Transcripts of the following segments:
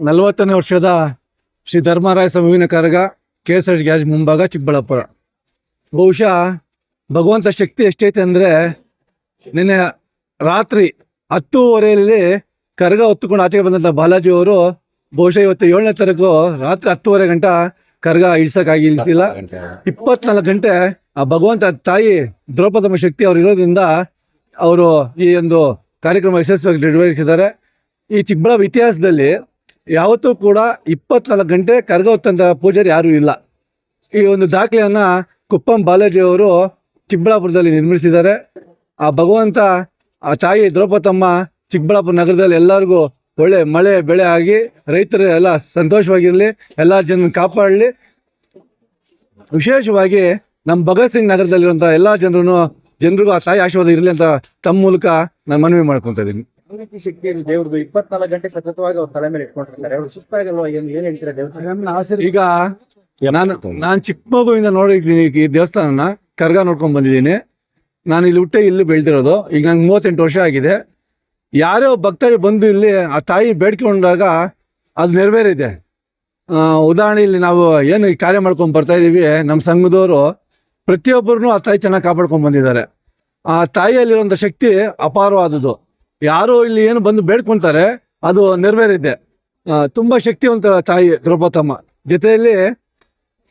ನಲವತ್ತನೇ ವರ್ಷದ ಶ್ರೀ ಧರ್ಮರಾಯ ಸಮೂಹಿನ ಕರಗ ಕೆ ಎಸ್ ಆರ್ ಮುಂಭಾಗ ಚಿಕ್ಕಬಳ್ಳಾಪುರ. ಬಹುಶಃ ಭಗವಂತ ಶಕ್ತಿ ಎಷ್ಟೈತೆ ಅಂದರೆ ನಿನ್ನೆ ರಾತ್ರಿ ಹತ್ತೂವರೆಯಲ್ಲಿ ಕರಗ ಹೊತ್ತುಕೊಂಡು ಆಚೆಗೆ ಬಂದಂಥ ಬಾಲಾಜಿ ಅವರು ಬಹುಶಃ ಇವತ್ತು ಏಳನೇ ತಾರೀಕು ರಾತ್ರಿ ಹತ್ತುವರೆ ಗಂಟ ಕರಗ ಇಳಿಸೋಕ್ಕಾಗಿ ಇಳಿಸಿಲ್ಲ ಇಪ್ಪತ್ನಾಲ್ಕು ಗಂಟೆ ಆ ಭಗವಂತ ತಾಯಿ ದ್ರೌಪದಮ್ಮ ಶಕ್ತಿ ಅವರು ಇರೋದ್ರಿಂದ ಅವರು ಈ ಒಂದು ಕಾರ್ಯಕ್ರಮ ಯಶಸ್ವಿಯಾಗಿ ನೆರವೇರಿಸಿದ್ದಾರೆ. ಈ ಚಿಕ್ಕಬಳ್ಳಾಪುರ ಇತಿಹಾಸದಲ್ಲಿ ಯಾವತ್ತೂ ಕೂಡ ಇಪ್ಪತ್ನಾಲ್ಕು ಗಂಟೆ ಕರಗ ಹೊತ್ತಂತ ಪೂಜಾರಿ ಯಾರೂ ಇಲ್ಲ. ಈ ಒಂದು ದಾಖಲೆಯನ್ನು ಕುಪ್ಪಂ ಬಾಲಾಜಿ ಅವರು ಚಿಕ್ಕಬಳ್ಳಾಪುರದಲ್ಲಿ ನಿರ್ಮಿಸಿದ್ದಾರೆ. ಆ ಭಗವಂತ, ಆ ತಾಯಿ ದ್ರೌಪದಮ್ಮ ಚಿಕ್ಕಬಳ್ಳಾಪುರ ನಗರದಲ್ಲಿ ಎಲ್ಲರಿಗೂ ಒಳ್ಳೆ ಮಳೆ, ಬೆಳೆ ಆಗಿ ರೈತರು ಎಲ್ಲ ಸಂತೋಷವಾಗಿರಲಿ, ಎಲ್ಲ ಜನ ಕಾಪಾಡಲಿ. ವಿಶೇಷವಾಗಿ ನಮ್ಮ ಭಗತ್ ಸಿಂಗ್ ನಗರದಲ್ಲಿರುವಂಥ ಎಲ್ಲ ಜನರು ಜನರಿಗೂ ಆ ತಾಯಿ ಆಶೀರ್ವಾದ ಇರಲಿ ಅಂತ ತಮ್ಮ ಮೂಲಕ ನಾನು ಮನವಿ ಮಾಡ್ಕೊತಾ ಇದ್ದೀನಿ. ರೀತಿ ಶಕ್ತಿ ಇದೆ ದೇವ್ರದ್ದು ಇಪ್ಪತ್ನಾಲ್ಕು ಗಂಟೆ ಸತತವಾಗಿ ಅವ್ರ ತಲೆ ಮೇಲೆ ಇಟ್ಕೊಂಡಿರ್ತಾರೆ. ಅವ್ರು ಸುಸ್ತಾಗಲ್ವಾ ಏನ್ ಏನ್ ಹೇಳ್ತೀರಾ ದೇವ್ರ? ಈಗ ನಾನು ನಾನು ಚಿಕ್ಕ ಮಗುವಿಂದ ನೋಡಿದ್ದೀನಿ ಈ ದೇವಸ್ಥಾನನ ಕರ್ಗ ನೋಡ್ಕೊಂಡ್ ಬಂದಿದ್ದೀನಿ. ನಾನು ಇಲ್ಲಿ ಹುಟ್ಟೆ ಇಲ್ಲಿ ಬೆಳೆದಿರೋದು. ಈಗ ನಂಗೆ ಮೂವತ್ತೆಂಟು ವರ್ಷ ಆಗಿದೆ. ಯಾರೋ ಭಕ್ತರು ಬಂದು ಇಲ್ಲಿ ಆ ತಾಯಿ ಬೇಡ್ಕೊಂಡಾಗ ಅದು ನೆರವೇರಿದೆ. ಆ, ಉದಾಹರಣೆ ಇಲ್ಲಿ ನಾವು ಏನು ಈ ಕಾರ್ಯ ಮಾಡ್ಕೊಂಡು ಬರ್ತಾ ಇದ್ದೀವಿ ನಮ್ಮ ಸಂಘದವರು ಪ್ರತಿಯೊಬ್ಬರನ್ನು ಆ ತಾಯಿ ಚೆನ್ನಾಗಿ ಕಾಪಾಡ್ಕೊಂಡು ಬಂದಿದ್ದಾರೆ. ಆ ತಾಯಿಯಲ್ಲಿರುವಂಥ ಶಕ್ತಿ ಅಪಾರವಾದದ್ದು. ಯಾರು ಇಲ್ಲಿ ಏನು ಬಂದು ಬೇಡ್ಕೊಂತಾರೆ, ಅದು ನೆರವೇರಿದೆ. ತುಂಬ ಶಕ್ತಿವಂತ ತಾಯಿ ದ್ರೌಪದಮ್ಮ. ಜೊತೆಯಲ್ಲಿ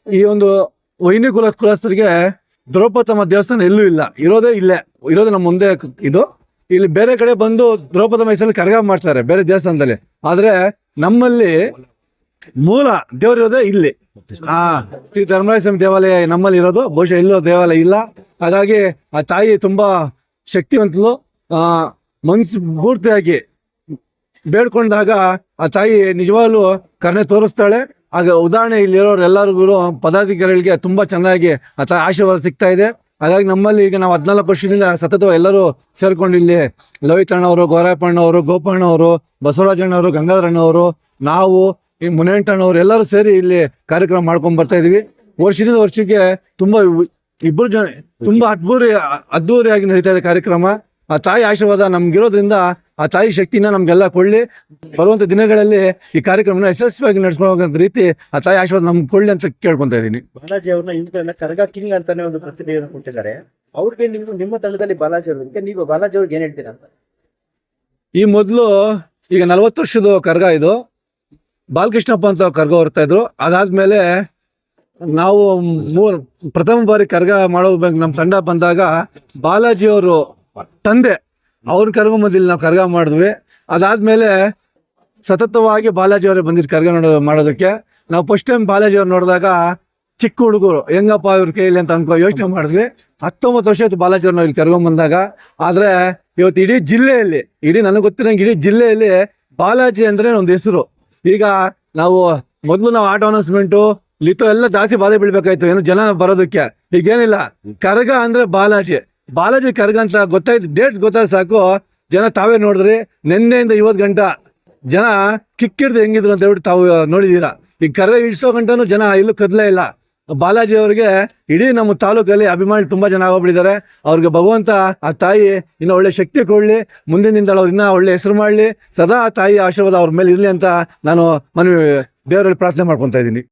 ಈ ಒಂದು ವೈನಿ ಕುಲ ಕುಲಸ್ಥರಿಗೆ ದ್ರೌಪದಮ್ಮ ದೇವಸ್ಥಾನ ಎಲ್ಲೂ ಇಲ್ಲ. ಇರೋದೇ ಇಲ್ಲೇ. ಇರೋದೇ ನಮ್ಮ ಮುಂದೆ ಇದು. ಇಲ್ಲಿ ಬೇರೆ ಕಡೆ ಬಂದು ದ್ರೌಪದಮ್ಮ ಹೆಸರಲ್ಲಿ ಕರಗ ಮಾಡ್ತಾರೆ, ಬೇರೆ ದೇವಸ್ಥಾನದಲ್ಲಿ. ಆದರೆ ನಮ್ಮಲ್ಲಿ ಮೂಲ ದೇವರಿರೋದೇ ಇಲ್ಲಿ. ಹಾ ಶ್ರೀ ಧರ್ಮರಾಯಸ್ವಾಮಿ ದೇವಾಲಯ ನಮ್ಮಲ್ಲಿ ಇರೋದು. ಬಹುಶಃ ಎಲ್ಲೂ ದೇವಾಲಯ ಇಲ್ಲ. ಹಾಗಾಗಿ ಆ ತಾಯಿ ತುಂಬಾ ಶಕ್ತಿವಂತಲು ಆ ಮನ್ಸು ಪೂರ್ತಿಯಾಗಿ ಬೇಡ್ಕೊಂಡಾಗ ಆ ತಾಯಿ ನಿಜವಾಗ್ಲೂ ಕರ್ಣೆ ತೋರಿಸ್ತಾಳೆ. ಆಗ ಉದಾಹರಣೆ ಇಲ್ಲಿರೋರೆಲ್ಲರಿಗೂ ಪದಾಧಿಕಾರಿಗಳಿಗೆ ತುಂಬಾ ಚೆನ್ನಾಗಿ ಆ ತಾಯಿ ಆಶೀರ್ವಾದ ಸಿಗ್ತಾ ಇದೆ. ಹಾಗಾಗಿ ನಮ್ಮಲ್ಲಿ ಈಗ ನಾವು ಹದಿನಾಲ್ಕು ವರ್ಷದಿಂದ ಸತತ ಎಲ್ಲರೂ ಸೇರ್ಕೊಂಡು ಇಲ್ಲಿ ಲವಿತಣ್ಣವರು ಗೋರಾಯಪ್ಪಣ್ಣವರು ಗೋಪಣ್ಣವರು ಬಸವರಾಜಣ್ಣವರು ಗಂಗಾಧರಣ್ಣವರು ನಾವು ಈ ಮುನೇಂಟಣ್ಣವರು ಎಲ್ಲರೂ ಸೇರಿ ಇಲ್ಲಿ ಕಾರ್ಯಕ್ರಮ ಮಾಡ್ಕೊಂಡು ಬರ್ತಾ ಇದೀವಿ. ವರ್ಷದಿಂದ ವರ್ಷಕ್ಕೆ ತುಂಬಾ ಇಬ್ಬರು ಜನ, ತುಂಬಾ ಅದ್ಭುತ, ಅದ್ಧೂರಿಯಾಗಿ ನಡೀತಾ ಇದೆ ಕಾರ್ಯಕ್ರಮ. ಆ ತಾಯಿ ಆಶೀರ್ವಾದ ನಮ್ಗಿರೋದ್ರಿಂದ ಆ ತಾಯಿ ಶಕ್ತಿನ ನಮ್ಗೆಲ್ಲ ಕೊಳ್ಳಿ ಬರುವಂತ ದಿನಗಳಲ್ಲಿ ಈ ಕಾರ್ಯಕ್ರಮನ ಯಶಸ್ವಿಯಾಗಿ ನಡೆಸ್ಕೊಳ್ಳೋ ರೀತಿ ಆ ತಾಯಿ ಆಶೀರ್ವಾದ ನಮ್ಗೆ ಕೊಳ್ಳಿ ಅಂತ ಕೇಳ್ಕೊಂತ ಇದ್ದೀನಿ ಬಾಲಾಜಿ ಅವ್ರನ್ನ ಇಂದ್ರನ ಕರಗ ಕಿಂಗ್ ಅಂತಾನೆ ಒಂದು ಪ್ರಸಿದ್ಧಿಯನ್ನು ಕೊಟ್ಟಿದ್ದಾರೆ. ಅವ್ರಿಗೆ ನಿಮ್ಗೆ ನಿಮ್ಮ ತಂಡದಲ್ಲಿ ಬಾಲಾಜಿ ಅವ್ರಿಗೆ ನೀವು ಬಾಲಾಜಿ ಅವ್ರಿಗೆ ಏನ್ ಹೇಳ್ತೀರಾ ಅಂತ? ಈ ಮೊದಲು ಈಗ ನಲವತ್ತು ವರ್ಷದ ಕರ್ಗ ಇದು. ಬಾಲಕೃಷ್ಣಪ್ಪ ಅಂತ ಕರ್ಗ ಹೊರ್ತಾ ಇದ್ರು. ಅದಾದ್ಮೇಲೆ ನಾವು ಮೂರು ಪ್ರಥಮ ಬಾರಿ ಕರ್ಗ ಮಾಡೋ ನಮ್ಮ ತಂಡ ಬಂದಾಗ ಬಾಲಾಜಿ ಅವರು ತಂದೆ ಅವ್ರ ಕರ್ಕೊಂಬಂದಿಲ್ಲಿ ನಾವು ಕರ್ಗ ಮಾಡಿದ್ವಿ. ಅದಾದಮೇಲೆ ಸತತವಾಗಿ ಬಾಲಾಜಿ ಅವರೇ ಬಂದಿದ್ದು ಕರ್ಗ ನೋಡೋ, ಮಾಡೋದಕ್ಕೆ. ನಾವು ಫಸ್ಟ್ ಟೈಮ್ ಬಾಲಾಜಿ ಅವ್ರು ನೋಡಿದಾಗ ಚಿಕ್ಕ ಹುಡುಗರು, ಹೆಂಗಪ್ಪ ಇವ್ರ ಕೈಲಿ ಅಂತ ಅನ್ಕೋ, ಯೋಚನೆ ಮಾಡಿದ್ವಿ. ಹತ್ತೊಂಬತ್ತು ವರ್ಷ ಆಯ್ತು ಬಾಲಾಜಿ ಅವ್ರನ್ನ ಇಲ್ಲಿ ಕರ್ಕೊಂಬಂದಾಗ ಆದ್ರೆ ಇವತ್ತು ಇಡೀ ಜಿಲ್ಲೆಯಲ್ಲಿ, ಇಡೀ ನನಗೆ ಗೊತ್ತಿರೋಂಗೆ ಇಡೀ ಜಿಲ್ಲೆಯಲ್ಲಿ ಬಾಲಾಜಿ ಅಂದ್ರೆ ಒಂದು ಹೆಸರು. ಈಗ ನಾವು ಮೊದಲು ನಾವು ಆಟೋ ಅನೌನ್ಸ್ಮೆಂಟು ಲಿತೋ ಎಲ್ಲ ಜಾಸ್ತಿ ಬಾಧೆ ಬೀಳ್ಬೇಕಾಯ್ತು, ಏನು ಜನ ಬರೋದಕ್ಕೆ. ಈಗೇನಿಲ್ಲ, ಕರಗ ಅಂದ್ರೆ ಬಾಲಾಜಿ. ಬಾಲಾಜಿ ಕರ್ಗಂತ ಗೊತ್ತಾಯ್ತು ಡೇಟ್ ಗೊತ್ತಾದ ಸಾಕು. ಜನ ತಾವೇ ನೋಡಿದ್ರಿ, ನಿನ್ನೆಯಿಂದ ಇವತ್ತು ಗಂಟ. ಜನ ಕಿಕ್ಕಿಡ್ದು ಹೆಂಗಿದ್ರು ಅಂತ ಹೇಳ್ಬಿಟ್ಟು ತಾವು ನೋಡಿದೀರಾ. ಈ ಕರೆ ಇಳಿಸೋ ಗಂಟನೂ ಜನ ಇಲ್ಲೂ ಕದಲೇ ಇಲ್ಲ. ಬಾಲಾಜಿ ಅವರಿಗೆ ಇಡೀ ನಮ್ಮ ತಾಲೂಕಲ್ಲಿ ಅಭಿಮಾನಿ ತುಂಬಾ ಜನ ಆಗೋಗ್ಬಿಟ್ಟಿದ್ದಾರೆ ಅವ್ರಿಗೆ ಭಗವಂತ, ಆ ತಾಯಿ ಇನ್ನೂ ಒಳ್ಳೆ ಶಕ್ತಿ ಕೊಡಲಿ ಮುಂದಿನ ದಿನದಲ್ಲಿ ಅವ್ರು ಇನ್ನೂ ಒಳ್ಳೆ ಹೆಸರು ಮಾಡಲಿ, ಸದಾ ಆ ತಾಯಿ ಆಶೀರ್ವಾದ ಅವ್ರ ಮೇಲೆ ಇರಲಿ ಅಂತ ನಾನು ಮನವಿ, ದೇವರಲ್ಲಿ ಪ್ರಾರ್ಥನೆ ಮಾಡ್ಕೊತಾ ಇದ್ದೀನಿ.